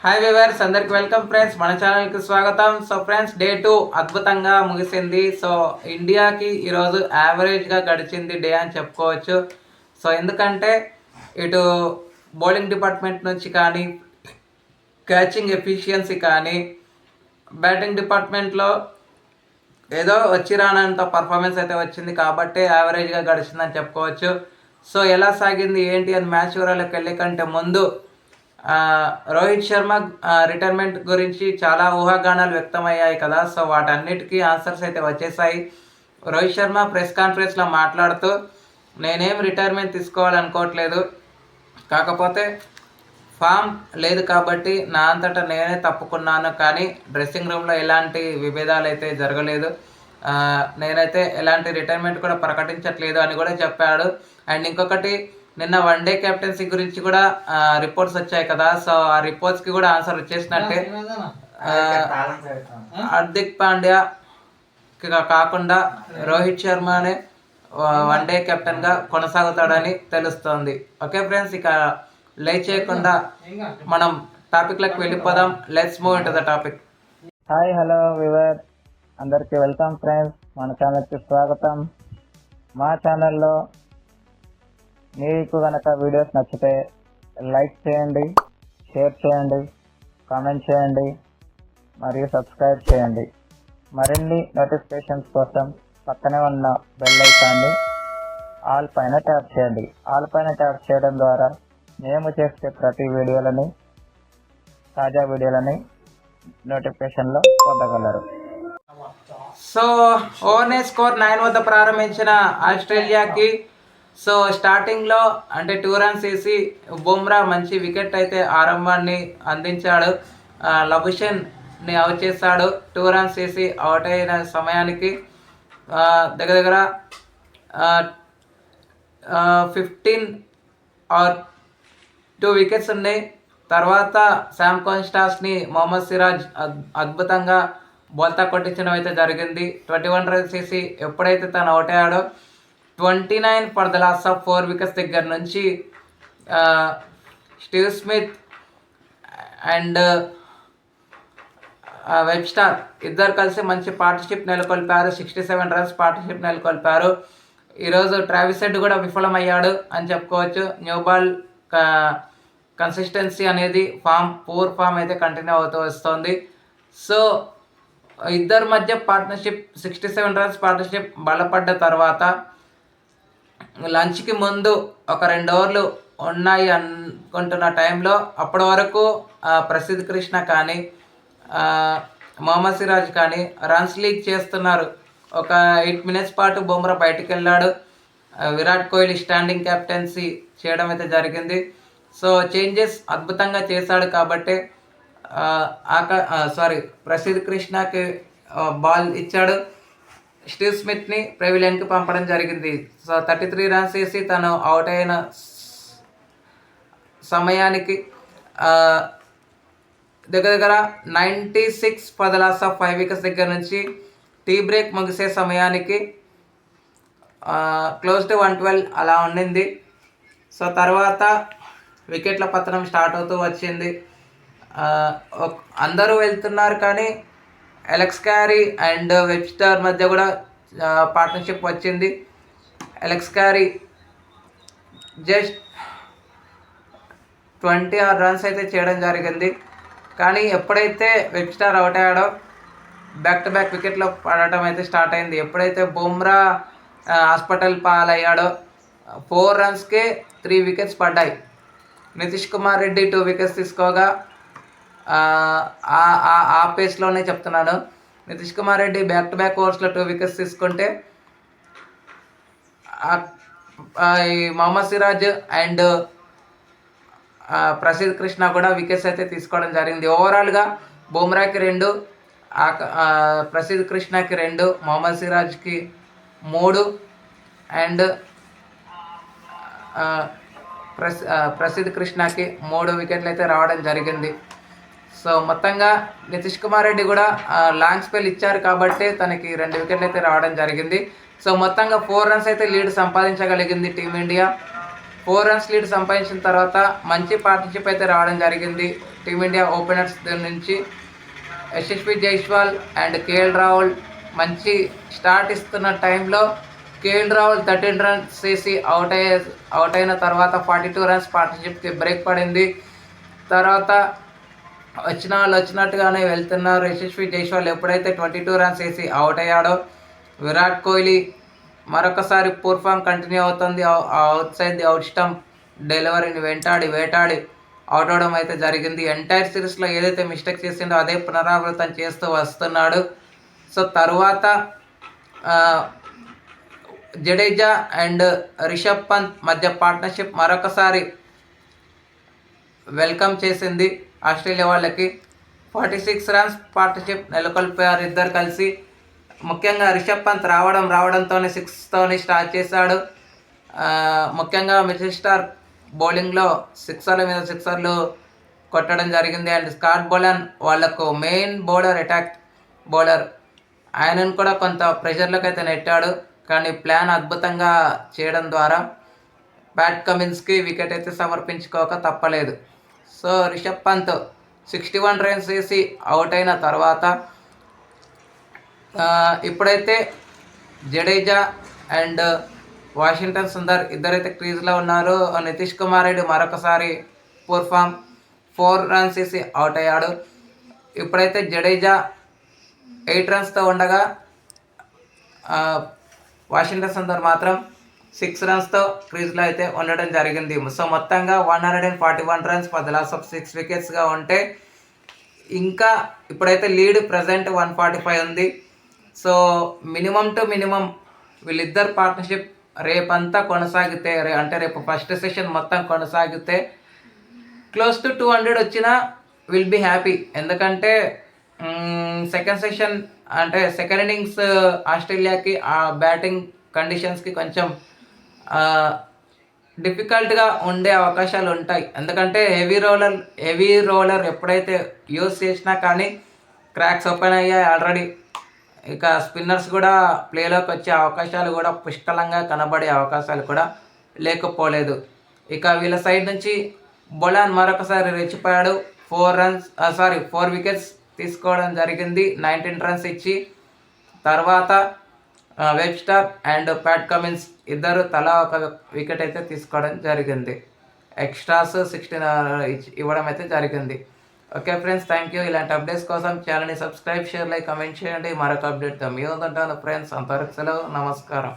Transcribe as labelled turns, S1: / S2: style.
S1: Hi viewers అందరికి welcome friends మన ఛానల్కి స్వాగతం. సో ఫ్రెండ్స్ డే టూ అద్భుతంగా ముగిసింది. సో ఇండియాకి ఈరోజు యావరేజ్గా గడిచింది డే అని చెప్పుకోవచ్చు. సో ఎందుకంటే ఇటు బౌలింగ్ డిపార్ట్మెంట్ నుంచి కానీ క్యాచింగ్ ఎఫిషియన్సీ కానీ బ్యాటింగ్ డిపార్ట్మెంట్లో ఏదో వచ్చి రానంత పర్ఫార్మెన్స్ అయితే వచ్చింది. కాబట్టి యావరేజ్గా గడిచిందని చెప్పుకోవచ్చు. సో ఎలా సాగింది ఏంటి అని మ్యాచ్ వివరాలకు వెళ్ళే కంటే ముందు రోహిత్ శర్మ రిటైర్మెంట్ గురించి చాలా ఊహాగానాలు వ్యక్తమయ్యాయి కదా. సో వాటన్నిటికీ ఆన్సర్స్ అయితే వచ్చేసాయి. రోహిత్ శర్మ ప్రెస్ కాన్ఫరెన్స్లో మాట్లాడుతూ నేనేం రిటైర్మెంట్ తీసుకోవాలనుకోవట్లేదు. కాకపోతే ఫామ్ లేదు కాబట్టి నా అంతటా నేనే తప్పుకున్నాను. కానీ డ్రెస్సింగ్ రూమ్లో ఎలాంటి విభేదాలు అయితే జరగలేదు నేనైతే ఎలాంటి రిటైర్మెంట్ కూడా ప్రకటించట్లేదు అని కూడా చెప్పాడు. అండ్ ఇంకొకటి నిన్న వన్ డే కెప్టెన్సీ గురించి కూడా రిపోర్ట్స్ వచ్చాయి కదా. సో ఆ రిపోర్ట్స్కి కూడా ఆన్సర్ వచ్చేసినట్టే. హార్దిక్ పాండ్యా కా- కాకుండా రోహిత్ శర్మనే వన్ డే కెప్టెన్గా కొనసాగుతాడని తెలుస్తోంది. ఓకే ఫ్రెండ్స్ ఇక లే చేయకుండా మనం టాపిక్లకు వెళ్ళిపోదాం. Let's move in the topic
S2: hi hello viewer అందరికీ వెల్కమ్ ఫ్రెండ్స్ మన ఛానల్కి స్వాగతం. మా ఛానల్లో మీకు కనుక వీడియోస్ నచ్చితే లైక్ చేయండి షేర్ చేయండి కామెంట్ చేయండి మరియు సబ్స్క్రైబ్ చేయండి. మరిన్ని నోటిఫికేషన్స్ కోసం పక్కనే ఉన్న బెల్ ఐకాన్ని ఆల్ పైన ట్యాప్ చేయండి. ఆల్ పైన ట్యాప్ చేయడం ద్వారా మేము చేసే ప్రతి వీడియోలని తాజా వీడియోలని నోటిఫికేషన్లో పొందగలరు.
S1: సో ఓవర్నే స్కోర్ నైన్ వద్ద ప్రారంభించిన ఆస్ట్రేలియాకి సో స్టార్టింగ్లో అంటే టూ రన్స్ వేసి బుమ్రా మంచి వికెట్ అయితే ఆరంభాన్ని అందించాడు. ఆ, లబుషన్ని అవుట్ చేశాడు. టూ రన్స్ వేసి అవుట్ అయిన సమయానికి దగ్గర దగ్గర ఫిఫ్టీన్ ఆర్ టూ వికెట్స్ ఉన్నాయి. తర్వాత శామ్ కాన్స్టాస్ని మొహమ్మద్ సిరాజ్ అద్- అద్భుతంగా బోల్తా కొట్టించడం అయితే జరిగింది. ట్వంటీ వన్ రన్స్ వేసి ఎప్పుడైతే తను out అయ్యాడో twenty nine for the loss of four wickets దగ్గర నుంచి స్టీవ్ స్మిత్ అండ్ వెబ్స్టార్ ఇద్దరు కలిసి మంచి పార్ట్నర్షిప్ నెలకొల్పారు. సిక్స్టీ సెవెన్ రన్స్ పార్ట్నర్షిప్ నెలకొల్పారు. ఈరోజు ట్రావిస్ హెడ్ కూడా విఫలమయ్యాడు అని చెప్పుకోవచ్చు. న్యూ బాల్ కన్సిస్టెన్సీ అనేది ఫామ్ పూర్ ఫామ్ అయితే కంటిన్యూ అవుతూ వస్తుంది. సో ఇద్దరి మధ్య partnership sixty seven runs partnership బలపడ్డ తర్వాత లంచ్కి ముందు ఒక రెండు ఓవర్లు ఉన్నాయి అనుకుంటున్న టైంలో అప్పటి వరకు ప్రసిద్ధ్ కృష్ణ కానీ మొహమ్మద్ సిరాజ్ కానీ రన్స్ లీక్ చేస్తున్నారు. ఒక ఎయిట్ మినిట్స్ పాటు బుమ్రా బయటికి వెళ్ళాడు విరాట్ కోహ్లీ స్టాండింగ్ కెప్టెన్సీ చేయడం అయితే జరిగింది. సో చేంజెస్ అద్భుతంగా చేశాడు కాబట్టి ఆకా ఆక సారీ ప్రసిద్ధ్ కృష్ణకి బాల్ ఇచ్చాడు. స్టీవ్ స్మిత్ని ప్రెవిలియన్కి పంపడం జరిగింది. సో థర్టీ త్రీ రన్స్ వేసి తను అవుట్ అయిన సమయానికి దగ్గర దగ్గర ninety six for the loss of five wickets దగ్గర నుంచి టీ బ్రేక్ ముగిసే సమయానికి క్లోజ్ టు వన్ ట్వెల్వ్ అలా ఉండింది. సో తర్వాత వికెట్ల పతనం స్టార్ట్ అవుతూ వచ్చింది. అందరూ వెళ్తున్నారు కానీ ఎలక్స్ క్యారీ అండ్ వెబ్స్టార్ మధ్య కూడా పార్ట్నర్షిప్ వచ్చింది. Alex Carey just twenty or runs అయితే చేయడం జరిగింది. కానీ ఎప్పుడైతే వెబ్స్టార్ అవుట్ అయ్యాడో బ్యాక్ టు బ్యాక్ వికెట్లో పడటం అయితే స్టార్ట్ అయింది. ఎప్పుడైతే బుమ్రా హాస్పిటల్ పాలయ్యాడో ఫోర్ రన్స్కే త్రీ వికెట్స్ పడ్డాయి. నితీష్ కుమార్ రెడ్డి టూ వికెట్స్ తీసుకోగా ఆ, పేస్లోనే చెప్తున్నాను. Nitish Kumar Reddy back to back ఓవర్స్లో two wickets తీసుకుంటే ఈ మొహమ్మద్ సిరాజ్ అండ్ ఆ, ప్రసిద్ధ్ కృష్ణ కూడా వికెట్స్ అయితే తీసుకోవడం జరిగింది. ఓవరాల్గా బుమ్రాకి రెండు ఆక- ప్రసిద్ధ్ కృష్ణకి రెండు మొహమ్మద్ సిరాజ్కి మూడు అండ్ ప్రసి ప్రసిద్ధ్ కృష్ణకి మూడు వికెట్లు అయితే రావడం జరిగింది. సో మొత్తంగా నితీష్ కుమార్ రెడ్డి కూడా లాంగ్ స్పెల్ ఇచ్చారు కాబట్టి తనకి రెండు వికెట్లు అయితే రావడం జరిగింది. సో మొత్తంగా ఫోర్ రన్స్ అయితే lead సంపాదించగలిగింది team India four runs lead సంపాదించిన తర్వాత మంచి పార్ట్నర్షిప్ అయితే రావడం జరిగింది టీమిండియా ఓపెనర్స్ నుంచి. యశస్వి జైస్వాల్ అండ్ కేఎల్ రాహుల్ మంచి స్టార్ట్ ఇస్తున్న టైంలో కేఎల్ రాహుల్ థర్టీన్ రన్స్ చేసి అవుట్ అయ్యే అవుట్ అయిన తర్వాత ఫార్టీ టూ రన్స్ పార్ట్నర్షిప్కి బ్రేక్ పడింది. తర్వాత వచ్చిన వాళ్ళు వచ్చినట్టుగానే వెళ్తున్నారు. యశస్వి జైస్వాల్ ఎప్పుడైతే ట్వంటీ టూ రన్స్ వేసి అవుట్ అయ్యాడో విరాట్ కోహ్లీ మరొకసారి పూర్ఫామ్ కంటిన్యూ అవుతుంది. Outside the out stump డెలివరీని వెంటాడి వేటాడి అవుట్ అవడం అయితే జరిగింది. ఎంటైర్ సిరీస్లో ఏదైతే మిస్టేక్ చేసిండో అదే పునరావృతం చేస్తూ వస్తున్నాడు. సో తరువాత జడేజా అండ్ రిషబ్ పంత్ మధ్య పార్ట్నర్షిప్ మరొకసారి వెల్కమ్ చేసింది. ఆస్ట్రేలియా వాళ్ళకి ఫార్టీ సిక్స్ రన్స్ పార్ట్నర్షిప్ నెలకొల్పారు ఇద్దరు కలిసి. ముఖ్యంగా రిషబ్ పంత్ రావడం రావడంతోనే సిక్స్తోని స్టార్ట్ చేశాడు. ముఖ్యంగా మిచిల్ స్టార్ బౌలింగ్లో సిక్సర్ల మీద సిక్సర్లు కొట్టడం జరిగింది. అండ్ స్కాట్ బౌలర్ వాళ్ళకు మెయిన్ బౌలర్ అటాక్ బౌలర్ ఆయనను కూడా కొంత ప్రెషర్లోకి అయితే నెట్టాడు. కానీ ప్లాన్ అద్భుతంగా చేయడం ద్వారా బ్యాట్ కమిన్స్కి వికెట్ అయితే సమర్పించుకోక తప్పలేదు. So Rishabh Pant sixty one runs వేసి అవుట్ అయిన తర్వాత ఇప్పుడైతే జడేజా అండ్ వాషింగ్టన్ సుందర్ ఇద్దరైతే క్రీజ్లో ఉన్నారు. నితీష్ కుమార్ రెడ్డి మరొకసారి ఫోర్ ఫామ్ ఫోర్ రన్స్ వేసి అవుట్ అయ్యాడు. ఇప్పుడైతే జడేజా ఎయిట్ రన్స్తో ఉండగా వాషింగ్టన్ సుందర్ మాత్రం సిక్స్ రన్స్తో క్రీజ్లో అయితే ఉండడం జరిగింది. సో మొత్తంగా one hundred and forty one runs పది లాస్ ఆఫ్ సిక్స్ వికెట్స్గా ఉంటే ఇంకా ఇప్పుడైతే lead present one forty five ఉంది. సో మినిమం టు మినిమం వీళ్ళిద్దరు పార్ట్నర్షిప్ రేపంతా కొనసాగితే రే అంటే రేపు ఫస్ట్ సెషన్ మొత్తం కొనసాగితే క్లోజ్ టు టూ హండ్రెడ్ వచ్చినా విల్ బీ హ్యాపీ ఎందుకంటే సెకండ్ సెషన్ అంటే సెకండ్ ఇన్నింగ్స్ ఆస్ట్రేలియాకి ఆ బ్యాటింగ్ కండిషన్స్కి కొంచెం డిఫికల్ట్గా ఉండే అవకాశాలు ఉంటాయి. ఎందుకంటే హెవీ రోలర్ హెవీ రోలర్ ఎప్పుడైతే యూస్ చేసినా కానీ క్రాక్స్ ఓపెన్ అయ్యాయి ఆల్రెడీ ఇక స్పిన్నర్స్ కూడా ప్లేలోకి వచ్చే అవకాశాలు కూడా పుష్కలంగా కనబడే అవకాశాలు కూడా లేకపోలేదు. ఇక వీళ్ళ సైడ్ నుంచి బొలాన్ మరొకసారి రెచ్చిపోయాడు. Four runs sorry four wickets తీసుకోవడం జరిగింది. నైన్టీన్ రన్స్ ఇచ్చి తర్వాత వెబ్స్టార్ అండ్ ప్యాట్ కమిన్స్ ఇద్దరు తలా ఒక వికెట్ అయితే తీసుకోవడం జరిగింది. ఎక్స్ట్రాస్ సిక్స్టీన్ ఇవ్వడం అయితే జరిగింది. ఓకే ఫ్రెండ్స్ థ్యాంక్ యూ ఇలాంటి అప్డేట్స్ కోసం ఛానల్ని సబ్స్క్రైబ్ షేర్ లైక్ కమెంట్ చేయండి. మరొక అప్డేట్తో మీ ఉంటాను ఫ్రెండ్స్ అంతవరకు సెలవు నమస్కారం.